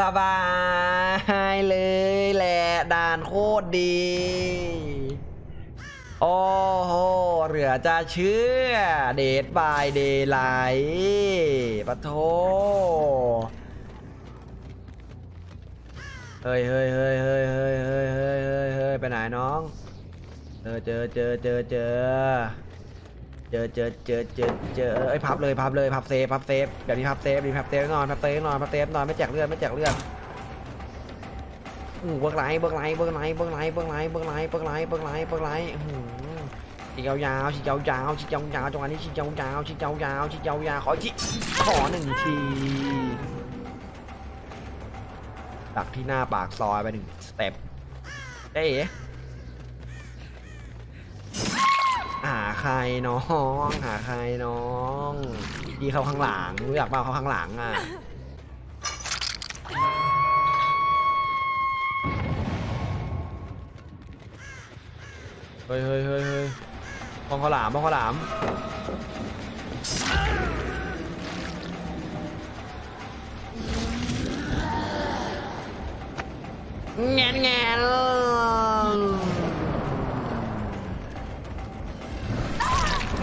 สบายเลยแหละด่านโคตรดี โอ้โหเหลือจะเชื่อ เดทบายเดย์ไลท์ปะโทเฮ้ยเฮ้ยเฮ้ยเฮ้ยเฮ้ยเฮ้ยเฮ้ยเฮ้ยเฮ้ยไปไหนน้อง เจอเจอเจอเจอเจอ เจอเจอเจอเจอเจอเอ้พับเลยพับเลยพับเซฟพับเซฟเดี๋ยวนี้พับเซฟดีพับเซฟนอนพับเซฟนอนพับเซฟนอนไม่แจกเลือดไม่แจกเลือดอู้เบิกไหลเบิกไหลเบิกไหลเบิกไหลเบิกไหลเบิกไหลเบิกไหลเบิกไหลเบิกไหลอื้อหือฉีกยาวๆฉีกยาวๆฉีกยาวๆจังหวะนี้ฉีกยาวๆฉีกยาวๆฉีกยาวๆขอทีขอหนึ่งทีดักที่หน้าปากซอยไปหนึ่งสเต็ปเอ๊ หาใครน้องหาใครน้องดีเขาข้างหลังรู้อยากเปล่าเขาข้างหลังอะเฮ้ยเฮ้ยเฮ้ยเฮ้ยมองข้าวหลามมองข้าวหลามแงนแงน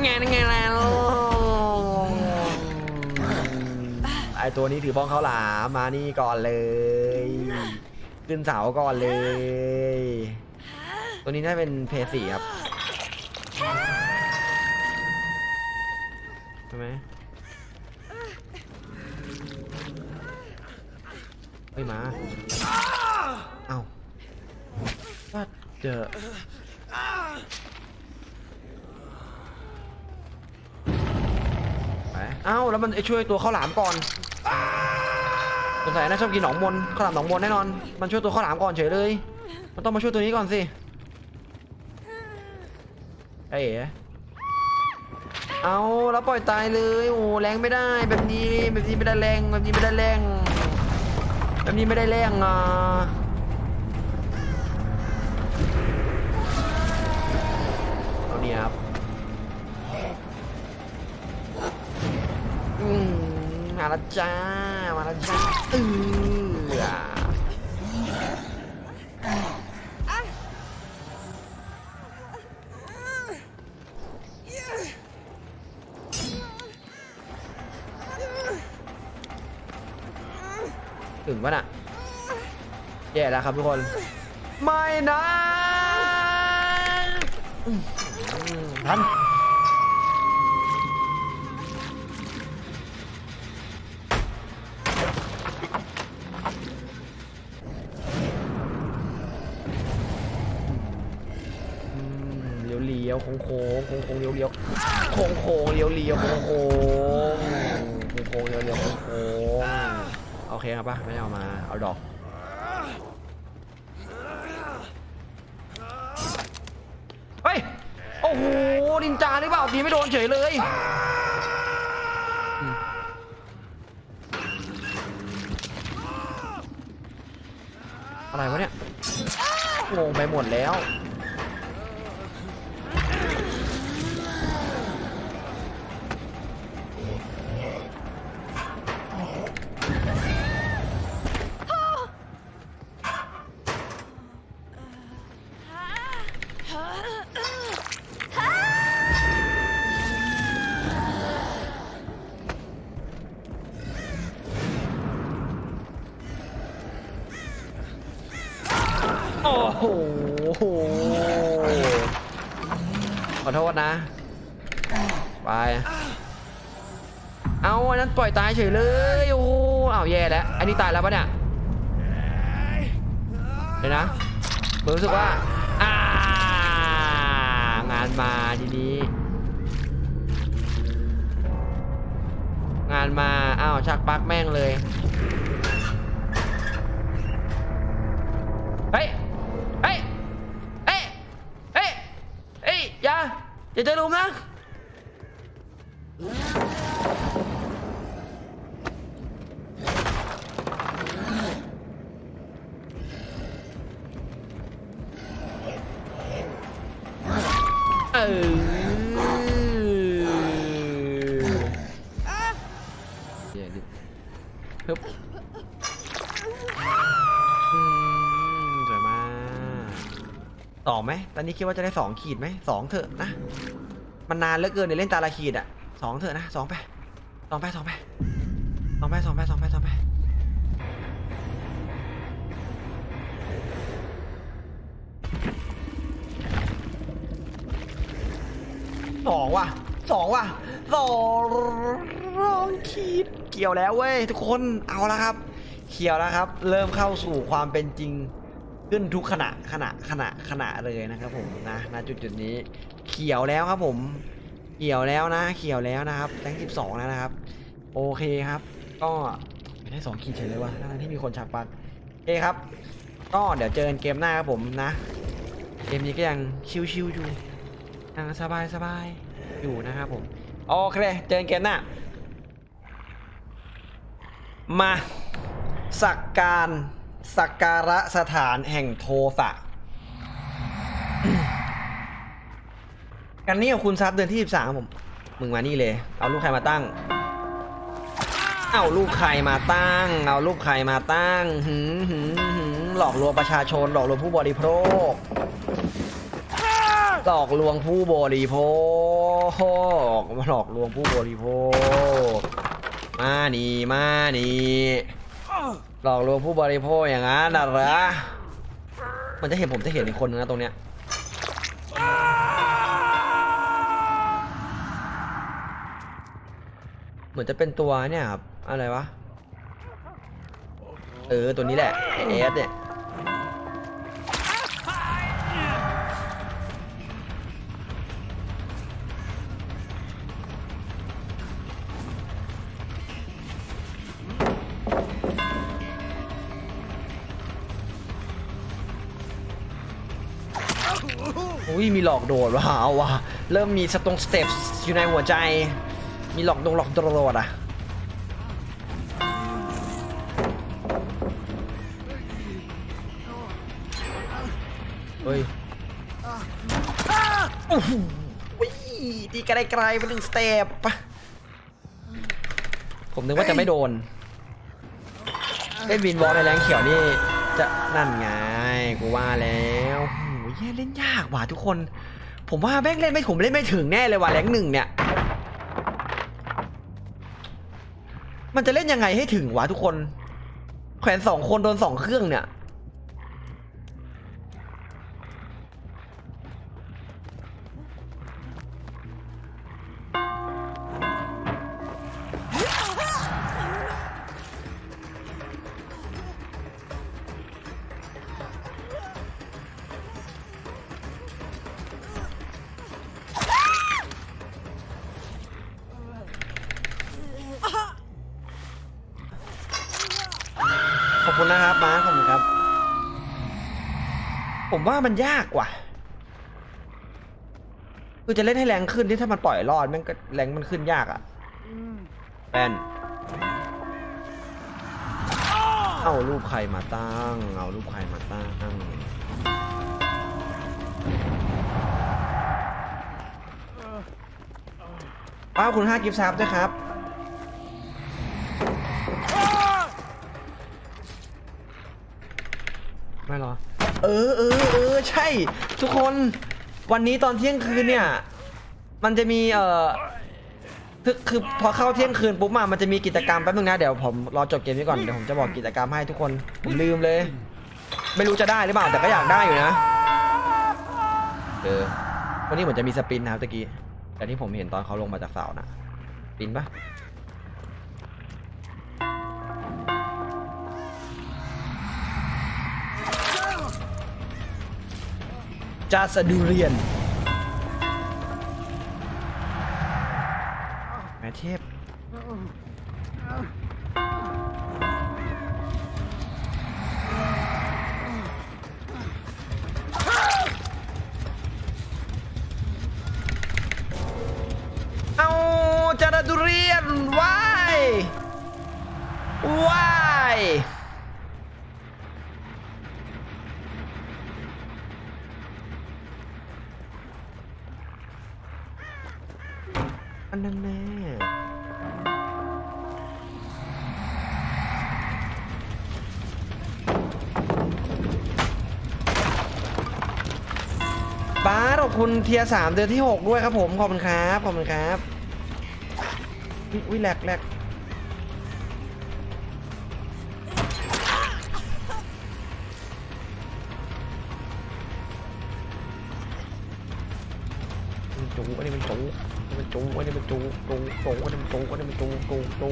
ไงไงแล้วไอตัวนี้ถือบ้องเขาหลามมานี่ก่อนเลย ขึ้นเสาก่อนเลย ตัวนี้น่าเป็นเพย์สี่ครับใช่ไหมเฮ้ยมา เอ้าว่าเจอ อ้าแล้วมันไอ้ช่วยตัวข้าวหลามก่อนสงสัยน่าชอบกินหนองมนข้าวหลามหนองมนแน่นอน มันช่วยตัวข้าวหลามก่อนเฉยเลย มันต้องมาช่วยตัวนี้ก่อนสิไอ้เอ๋เอาแล้วปล่อยตายเลยโอ้แรงไม่ได้แบบนี้แบบนี้ไม่ได้แรงแบบนี้ไม่ได้แรงแบบนี้ไม่ได้แรงอะเอาเนี่ยครับ อืมมาละจ้า มาละจ้าเออถึงปะน่ะแย่แล้วครับทุกคน ไม่นะอืมทัน ลี้ยวโค้งโค้งโค้งโค้งเลี้ยวเลี้ยวโค้งโค้งเลี้ยวเลี้ยวโค้งโค้งโค้งโค้งเลี้ยวเลี้ยวโค้งโค้งโอเคครับปะไม่เอามาเอาดอกเฮ้ยโอ้โหนินจาหรือเปล่าตีไม่โดนเฉยเลยอะไรวะเนี่ยงงไปหมดแล้ว ปล่อยตายเฉยเลยโอ้อ้าวแย่แล้วอันนี้ตายแล้วปะเนี่ยเดี๋ยวนะผมรู้สึกว่าอ่างานมาทีนี้ งานมาอ้าวชักปักแม่งเลยเฮ้ยเฮ้ยเฮ้ยเฮ้ยเฮ้ยอย่าอย่าเจอลุมนะ องไหมตอนนี้คิดว่าจะได้สองขีดไหมสองเถอะนะ มันนานเหลือเกินเนี่ยเล่นตาละขีดอะสองเถอะนะสองไปสองไปสองไปสองไปสองไปสองไปสองไปสองว่ะสองว่ะสองขีดเกี่ยวแล้วเว้ยทุกคนเอาละครับเขียวแล้วครับ เริ่มเข้าสู่ความเป็นจริง ขึ้นทุกขณะขณะขณะขณะเลยนะครับผมนะณจุดจุดนี้ เขียวแล้วครับผม เขียวแล้วนะ เขียวแล้วนะครับแรงสิบสองแล้วนะครับ โอเคครับ ก็ไม่ได้สองขีดเฉยเลยว่ะทั้งที่มีคนชักปักโอเคครับ ก็เดี๋ยวเจอกันเกมหน้าครับผมนะ เกมนี้ก็ยังชิวๆอยู่ยังสบายๆอยู่นะครับผม โอเค เจอกันเกมหน้า มาสักการ สักการะสถานแห่งโทสะกันนี้กับคุณซับเดือนที่13ครับผม มึงมานี่เลย เอาลูกใครมาตั้ง เอาลูกใครมาตั้ง เอาลูกใครมาตั้งหืมหืมหืมหลอกลวงประชาชน หลอกลวงผู้บริโภค หลอกลวงผู้บริโภคมาหลอกลวงผู้บริโภค มานี่มานี่ หลอกลวงผู้บริโภคอย่างนั้นนะเหรอมันจะเห็นผมจะเห็นอีกคนนึงนะตรงเนี้ยเหมือนจะเป็นตัวเนี่ยครับอะไรวะเออตัวนี้แหละไอเอสเนี่ย อุ้ยมีหลอกโดดว่ะเอาว่ะเริ่มมีสตรงสเต็ปอยู่ในหัวใจ มีหลอกดงหลอกโดดอะเฮ้ยโอ้โหตีไกลไปหนึ่งสเต็ปผมนึกว่าจะไม่โดนเล่นวินวอลในแรงเขียวนี่จะนั่นไงกูว่าแล้วโอ้ยเล่นยาก ว่ะทุกคน ผมว่าแม่งเล่นไม่ผมเล่นไม่ถึงแน่เลยว่ะแรงหนึ่งเนี่ย มันจะเล่นยังไงให้ถึงวะทุกคน แขวนสองคนโดนสองเครื่องเนี่ย คุณนะครับมาร์คขอบคุณครับ ผมว่ามันยากกว่าคือจะเล่นให้แรงขึ้นที่ถ้ามันปล่อยรอดแม่งก็แรงมันขึ้นยากอะ่ะแปนเอารูปใครมาตั้ง เอารูปใครมาตั้งป้าขอบคุณห้ากิฟต์ซับด้วยครับ หรอ เออเออเออใช่ ทุกคนวันนี้ตอนเที่ยงคืนเนี่ย มันจะมีเอ่อคือคือพอเข้าเที่ยงคืนปุ๊บมามันจะมีกิจกรรมแป๊บนึงนะเดี๋ยวผมรอจบเกมนี้ก่อนเดี๋ยวผมจะบอกกิจกรรมให้ทุกคนผมลืมเลย ไม่รู้จะได้หรือเปล่าแต่ก็อยากได้อยู่นะเออวันนี้เหมือนจะมีสปินนะครับตะกี้แต่ที่ผมเห็นตอนเขาลงมาจากเสานะสปินปะ จาสดูเรียนแม่เทพเอาจาดูเรียนวายวาย นนั้นแน่บาขอบคุณเทียสามเดือนที่หกด้วยครับผม ขอบคุณครับ ขอบคุณครับ อุ้ยแหลกแหลกมันจูอันนี้มันจูอันนี้ มันจูอันนี้มันจูจูจูอันนี้มันจูอันนี้มันจูจูจู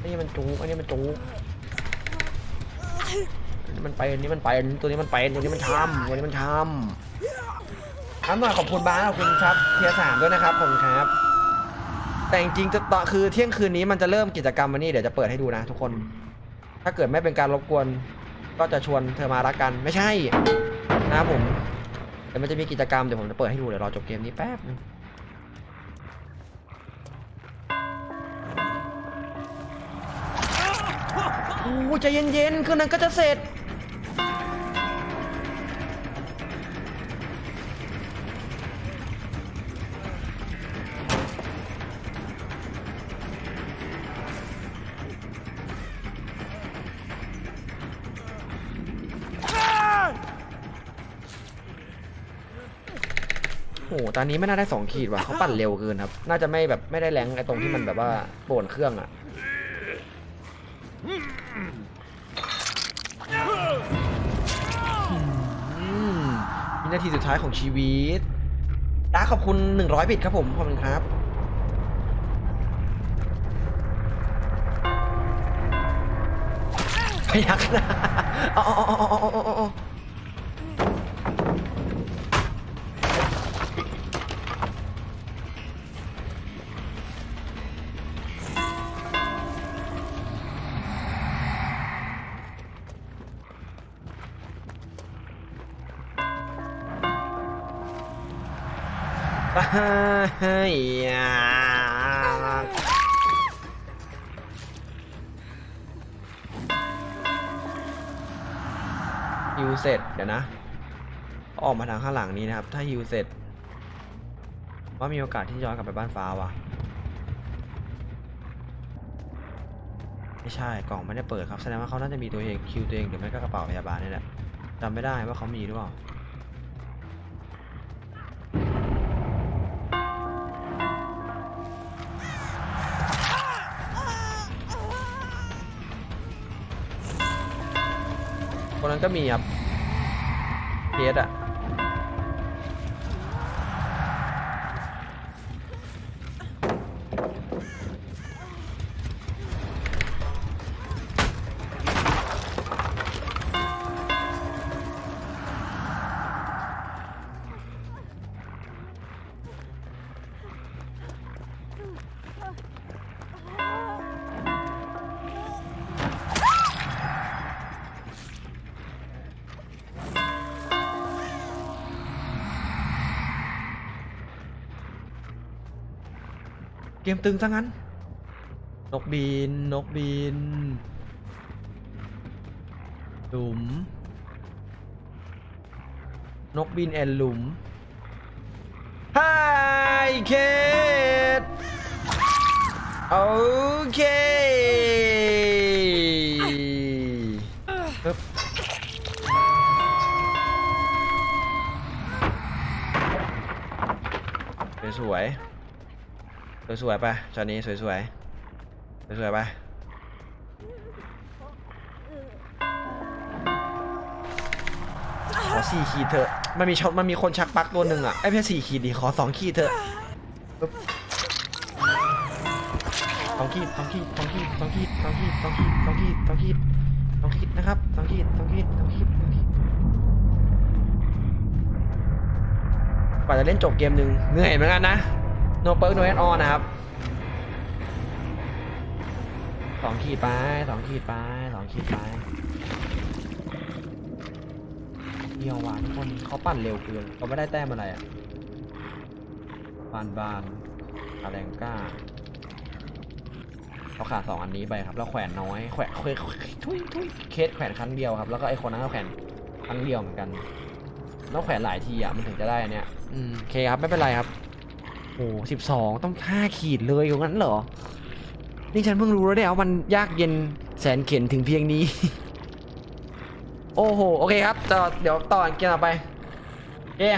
อันนี้มันจูอันนี้มันจูอันนี้มันไปอันนี้มันไปอันนี้ตัวนี้มันไปตัวนี้มันทำตัวนี้มันทำครับมาขอบคุณบ้าขอบคุณครับเทียสามด้วยนะครับขอบคุณครับ แต่จริงๆจะต่อคือเที่ยงคืนนี้มันจะเริ่มกิจกรรมวันนี้เดี๋ยวจะเปิดให้ดูนะทุกคน ถ้าเกิดไม่เป็นการรบกวน ก็จะชวนเธอมารักกันไม่ใช่นะครับผมเดี๋ยวมันจะมีกิจกรรมเดี๋ยวผมจะเปิดให้ดูเดี๋ยวรอจบเกมนี้แป๊บนึงโอ้ใจเย็นๆคืนนั้นก็จะเสร็จ ตอนนี้ไม่น่าได้สองขีดว่ะเขาปั่นเร็วเกินครับ น่าจะไม่แบบไม่ได้แรงไอ้ตรงที่มันแบบว่าโป่นเครื่องอะมวินาทีสุดท้ายของชีวิตดาขอบคุณ 100 บิตครับผม ขอบคุณครับ พยักหน้าอ๋อ ฮิวเสร็จเดี๋ยวนะ ออกมาทางข้างหลังนี้นะครับ ถ้าฮิวเสร็จ ว่ามีโอกาสที่ย้อนกลับไปบ้านฟ้าว่ะ ไม่ใช่กล่องไม่ได้เปิดครับ แสดงว่าเขาน่าจะมีตัวเองคิวตัวเองหรือไม่ก็กระเป๋าพยาบาลนี่แหละจำไม่ได้ว่าเขามีหรือเปล่า นั้นก็มีครับเพชรอะ เกมตึงซะงั้น นกบิน นกบินหลุม นกบินแอนหลุมไฮเคทโอเคปึ๊บสวย สวยๆไปจอนนี้สวยๆ สวยๆไปขอสี่ขีดเถอะ มันมีช็อตมันมีคนชักปลั๊กตัวหนึ่งอะ ไอ้เพียสี่ขีดดิ ขอสองขีดเถอะสองขีดสองขีดสองขีดสองขีดสองขีดสองขีดสองขีดสองขีดสองขีดนะครับสองขีดสองขีดสองขีดสองขีดกว่าจะเล่นจบเกมหนึ่งเหนื่อยเหมือนกันนะ no perk no add on นะครับสองขีดไปสองขีดไปสองขีดไปเดียวว่ะทุกคนเขาปั่นเร็วเกินเขาไม่ได้แต้มอะไรอะบานบานอาแรงก้าเราขาดสองอันนี้ไปครับแล้วแขวนน้อยแขวนทุยทุยเคสแขวนครั้งเดียวครับ แล้วก็ไอคนนั้นก็แขวนครั้งเดียวเหมือนกันต้องแขวนหลายทีอะมันถึงจะได้อันเนี้ยอืมโอเคครับไม่เป็นไรครับ โอ้สิบสองต้องห้าขีดเลยอย่างนั้นเหรอ นี่ฉันเพิ่งรู้แล้วเนี่ยว่ามันยากเย็นแสนเข็นถึงเพียงนี้ โอ้โห โอเคครับ เดี๋ยวต่อเกมต่อไปเย้